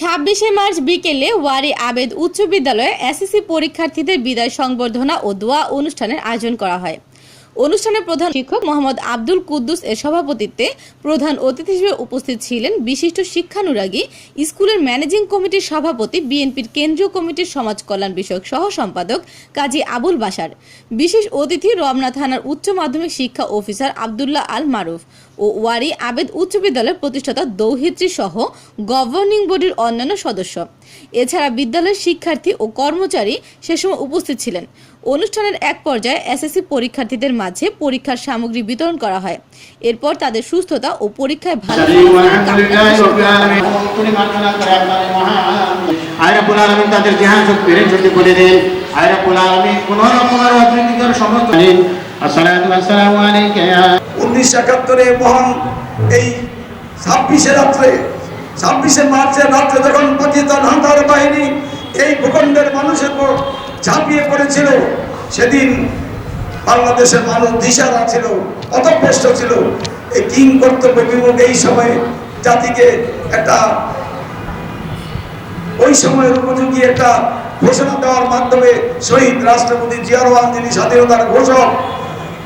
ছাব্বিশে মার্চ বিকেলে ওয়ারি আবেদ উচ্চ বিদ্যালয়ে এসএসসি পরীক্ষার্থীদের বিদায় সংবর্ধনা ও দোয়া অনুষ্ঠানের আয়োজন করা হয়। অনুষ্ঠানে প্রধান শিক্ষক মোহাম্মদ আব্দুল কুদ্দুস এর সভাপতিত্বে প্রধান অতিথি হিসেবে উপস্থিত ছিলেন বিশিষ্ট শিক্ষানুরাগী, স্কুলের ম্যানেজিং কমিটির সভাপতি, বিএনপির কেন্দ্রীয় কমিটির সমাজ কল্যাণ বিষয়ক সহ সম্পাদক কাজী আবুল বাসার বিশেষ অতিথি রমনা থানার উচ্চ মাধ্যমিক শিক্ষা অফিসার আবদুল্লাহ আল মারুফ। ও ওয়ারি আবেদ উচ্চ বিদ্যালয়ের প্রতিষ্ঠাতা দৌহিত্রী সহ গভর্নিং বডির অন্যান্য সদস্য। এছাড়া বিদ্যালয়ের শিক্ষার্থী ও কর্মচারী সে সময় উপস্থিত ছিলেন। অনুষ্ঠানের এক পর্যায়ে এসএসসি পরীক্ষার্থীদের মাঝে পরীক্ষার সামগ্রী বিতরণ করা হয়। এরপর তাদের সুস্থতা ও পরীক্ষায় ভালো তাদের জেহান রেঞ্চটি করে দেন। আয়রাবুল আলমিন কোন রকমের অপ্রীতিকর সমস্ত আসসালামু আসসালামু আলাইকা ইয়া উনিশশো একাত্তরে মহান এই ছাব্বিশে রাত্রে, ছাব্বিশে মার্চের রাত্রে যখন পাকিস্তান হান্তার বাহিনী এই ভূখণ্ডের মানুষের উপর ঝাঁপিয়ে পড়েছিল, সেদিন বাংলাদেশের মানুষ দিশারা ছিল অতভ্যস্ত ছিল। এই কিং কর্তব্য বিমুখ এই সময়ে জাতিকে একটা ওই সময়ের উপযোগী একটা ঘোষণা দেওয়ার মাধ্যমে শহীদ রাষ্ট্রপতি জিয়া রহমান যিনি স্বাধীনতার ঘোষক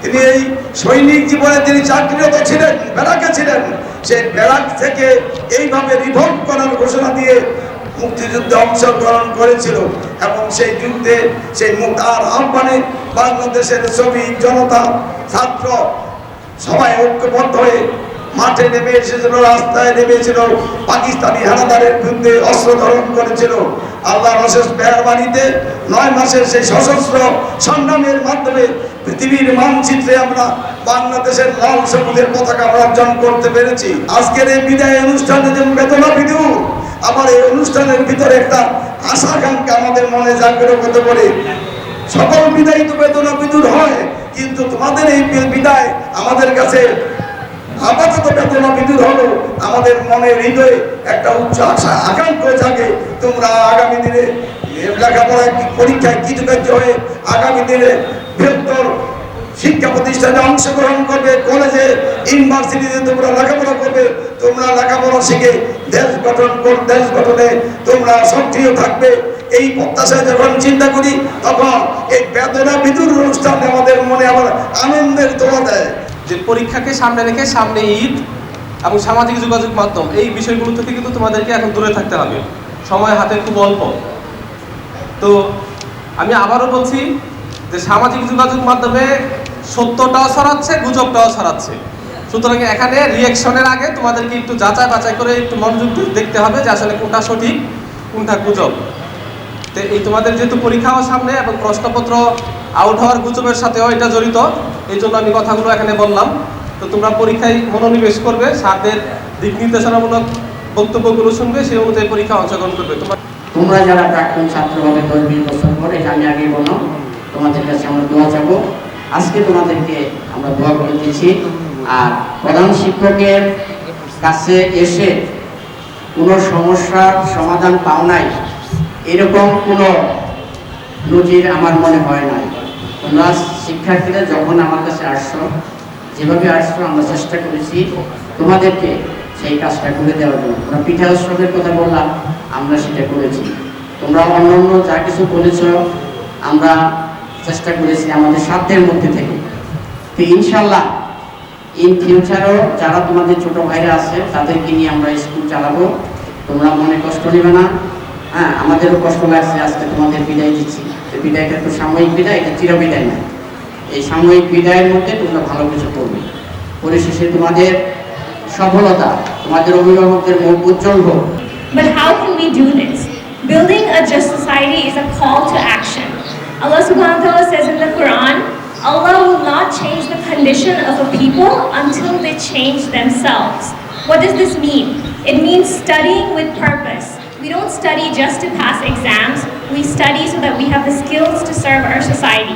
তিনি এই সৈনিক জীবনে তিনি চাকরিরত ছিলেন ব্যারাকে ছিলেন সেই ব্যারাক থেকে এইভাবে রিভোল্ট করার ঘোষণা দিয়ে মুক্তিযুদ্ধে অংশগ্রহণ করেছিল এবং সেই যুদ্ধে সেই মুক্তার তার আহ্বানে বাংলাদেশের শ্রমিক জনতা, ছাত্র সবাই ঐক্যবদ্ধ হয়ে মাঠে নেমে এসেছিল, রাস্তায় নেমেছিল পাকিস্তানি হানাদারের বিরুদ্ধে অস্ত্র ধারণ করেছিল। আল্লাহর অশেষ মেহরবানিতে নয় মাসের সেই সশস্ত্র সংগ্রামের মাধ্যমে পৃথিবীর মানচিত্রে আমরা বাংলাদেশের লাল সবুজের পতাকা অর্জন করতে পেরেছি। আজকের এই বিদায় অনুষ্ঠানে যে বেতনা বিদু আমার এই অনুষ্ঠানের ভিতরে একটা আশা আকাঙ্ক্ষা আমাদের মনে জাগ্রত করে সকল বিদায় তো বেদনা বিদুর হয়, কিন্তু তোমাদের এই বিদায় আমাদের কাছে আপাতত বেদনা বিদুর হলো আমাদের মনের হৃদয়ে একটা উচ্চ আশা আকাঙ্ক্ষা থাকে, তোমরা আগামী দিনে লেখাপড়ায় কি পরীক্ষায় কৃতকার্য হয়ে আগামী দিনে বৃহত্তর শিক্ষা প্রতিষ্ঠানে অংশগ্রহণ করবে, কলেজে, ইউনিভার্সিটিতে তোমরা লেখাপড়া করবে, তোমরা লেখাপড়া শিখে দেশ গঠন কর, দেশ গঠনে তোমরা সক্রিয় থাকবে। এই প্রত্যাশায় যখন চিন্তা করি, তখন এই বেদনা বিদুর অনুষ্ঠানে আমাদের মনে আবার আনন্দের দোয়া দেয়। যে পরীক্ষাকে সামনে রেখে সামনে ঈদ এবং সামাজিক যোগাযোগ মাধ্যম, এই বিষয়গুলো থেকে কিন্তু তোমাদেরকে এখন দূরে থাকতে হবে। সময় হাতে খুব অল্প। তো আমি আবারও বলছি যে সামাজিক যোগাযোগ মাধ্যমে সত্যটাও ছড়াচ্ছে, গুজবটাও ছড়াচ্ছে। সুতরাং এখানে রিয়েকশনের আগে তোমাদেরকে একটু যাচাই বাছাই করে একটু মনোযোগ দেখতে হবে যে আসলে কোনটা সঠিক, কোনটা গুজব। তো এই তোমাদের যেহেতু পরীক্ষাও সামনে এবং প্রশ্নপত্র আউট হওয়ার গুজবের সাথেও এটা জড়িত। এই জন্য আমি কথাগুলো এখানে বললাম। তো তোমরা পরীক্ষায় মনোনিবেশ করবে সারদের দিক নির্দেশনামূলক বক্তব্যগুলো শুনবে, সেই অনুযায়ী পরীক্ষা অংশগ্রহণ করবে। তোমার তোমরা যারা প্রাক্তন ছাত্র হবে বিশ বছর পরে আমি আগে বললাম। তোমাদের কাছে আমরা দোয়া চাবো। আজকে তোমাদেরকে আমরা দোয়া করে দিয়েছি। আর প্রধান শিক্ষকের কাছে এসে কোনো সমস্যার সমাধান পাও নাই এরকম কোনো নজির আমার মনে হয় নাই। তোমরা শিক্ষার্থীরা যখন আমার কাছে আসছো, যেভাবে আসছো, আমরা চেষ্টা করেছি তোমাদেরকে সেই কাজটা করে দেওয়ার জন্য। তোমরা পিঠা উৎসবের কথা বললাম, আমরা সেটা করেছি। তোমরা অন্য অন্য যা কিছু বলেছ আমরা চেষ্টা করেছি আমাদের সাধ্যের মধ্যে থেকে। তো ইনশাল্লাহ ইন ফিউচারও যারা তোমাদের ছোট ভাইরা আছে, তাদেরকে নিয়ে আমরা স্কুল চালাবো। তোমরা মনে কষ্ট নেবে না। হ্যাঁ আমাদেরও কষ্ট লাগছে আজকে তোমাদের বিদায় দিচ্ছি তো বিদায়টা তো সাময়িক বিদায় এটা চির বিদায় না এই সাময়িক বিদায়ের মধ্যে তোমরা ভালো কিছু করবে পরিশেষে তোমাদের সফলতা তোমাদের অভিভাবকদের মুখ উজ্জ্বল হোক But how can we do this? Building a just society is a call to action. Allah subhanahu wa ta'ala says in the Quran, Allah will not change the condition of a people until they change themselves. What does this mean? It means studying with purpose. we don't study just to pass exams, we study so that we have the skills to serve our society.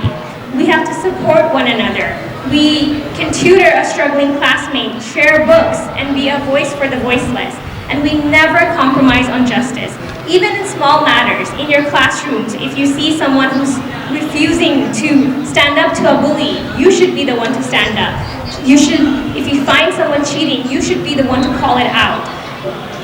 We have to support one another. We can tutor a struggling classmate, share books, and be a voice for the voiceless. And we never compromise on justice. Even in small matters, in your classrooms, if you see someone who's refusing to stand up to a bully, you should be the one to stand up. You should, if you find someone cheating, you should be the one to call it out.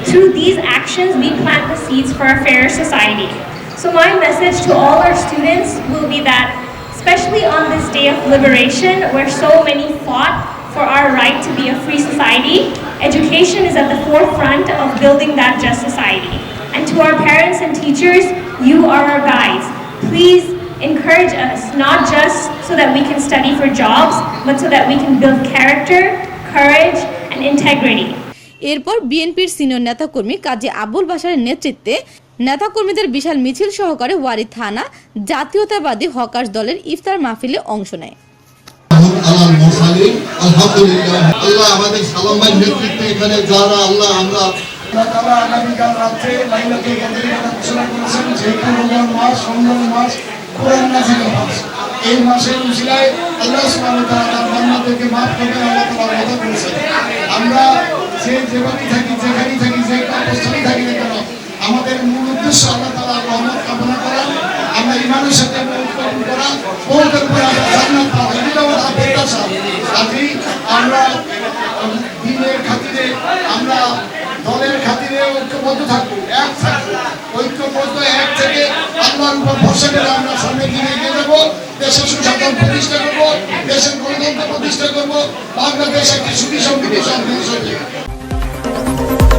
Through these actions, we plant the seeds for a fairer society. So my message to all our students will be that, especially on this day of liberation, where so many fought for our right to be a free society, education is at the forefront of building that just society. And to our parents and teachers, you are our guides. Please encourage us, not just so that we can study for jobs, but so that we can build character, courage, and integrity. এরপর বিএনপির senior নেতাকর্মী কাজী আবুল বাসারের নেতৃত্বে নেতাকর্মীদের বিশাল মিছিল সহকারে ওয়ারি থানা জাতীয়তাবাদী hawkers দলের ইফতার মাহফিলে অংশ নেয়। আমরা যে যেভাবেই থাকি, যেখানেই থাকি, যে অবস্থানেই থাকি না কেন, আমাদের মূল উদ্দেশ্য আল্লাহ তাআলা রহমত কামনা করা, আমরা ইমানের সাথে উৎপাদন করা আমরা দিনের খাতিরে, আমরা দলের খাতিরে ঐক্যবদ্ধ থাকব, এক এক থেকে আমরা প্রতিষ্ঠা করব, দেশের গণতন্ত্র প্রতিষ্ঠা করব, বাংলাদেশ একটি সুখী সমৃদ্ধি সরকার Thank you.